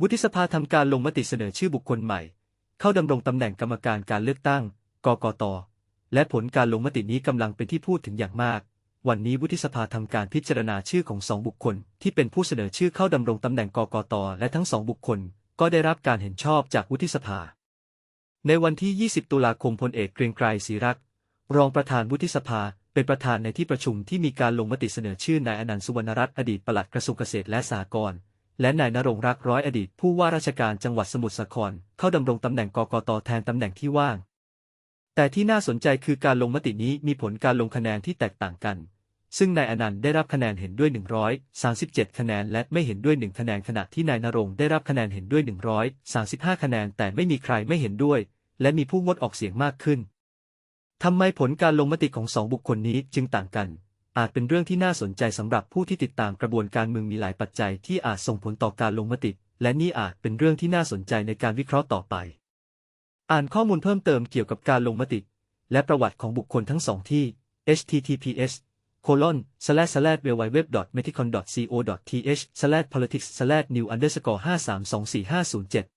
วุฒิสภาทำการลงมติเสนอชื่อบุคคลใหม่ เข้าดำรงตำแหน่งกรรมการการเลือกตั้ง กกต และผลการลงมตินี้กำลังเป็นที่พูดถึงอย่างมาก วันนี้วุฒิสภาทำการพิจารณาชื่อของสองบุคคล ที่เป็นผู้เสนอชื่อเข้าดำรงตำแหน่งกกต และทั้งสองบุคคล ก็ได้รับการเห็นชอบจากวุฒิสภา ในวันที่ 20 ตุลาคมพลเอกเกรียงไกรศรีรักษ์รองประธานวุฒิสภาเป็นประธานในที่ประชุมที่มีการลงมติเสนอชื่อนายอนันต์สุวรรณรัตน์อดีตปลัดกระทรวงเกษตรและสหกรณ์ และนายนรงรักร้อยอดีตผู้ว่าราชการจังหวัดสมุทรสาคร เข้าดำรงตำแหน่งกกตแทนตำแหน่งที่ว่าง แต่ที่น่าสนใจคือการลงมตินี้มีผลการลงคะแนนที่แตกต่างกัน ซึ่งนายอนันต์ได้รับคะแนนเห็นด้วย 137 คะแนน และไม่เห็นด้วย 1 คะแนนขณะที่นายนรงได้รับคะแนนเห็นด้วย 135 คะแนน แต่ไม่มีใครไม่เห็นด้วย และมีผู้งดออกเสียงมากขึ้นทำไมผลการลงมติของสองบุคคลนี้จึงต่างกัน อาจเป็นเรื่องที่น่าสนใจสำหรับผู้ที่ติดตามกระบวนการเมืองมีหลายปัจจัยที่อาจส่งผลต่อการลงมติ และนี่อาจเป็นเรื่องที่น่าสนใจในการวิเคราะห์ต่อไป อ่านข้อมูลเพิ่มเติมเกี่ยวกับการลงมติ และประวัติของบุคคลทั้งสองที่ https colon slash slash w w w m e t i c o n co th slash politics slash new underscore 5324507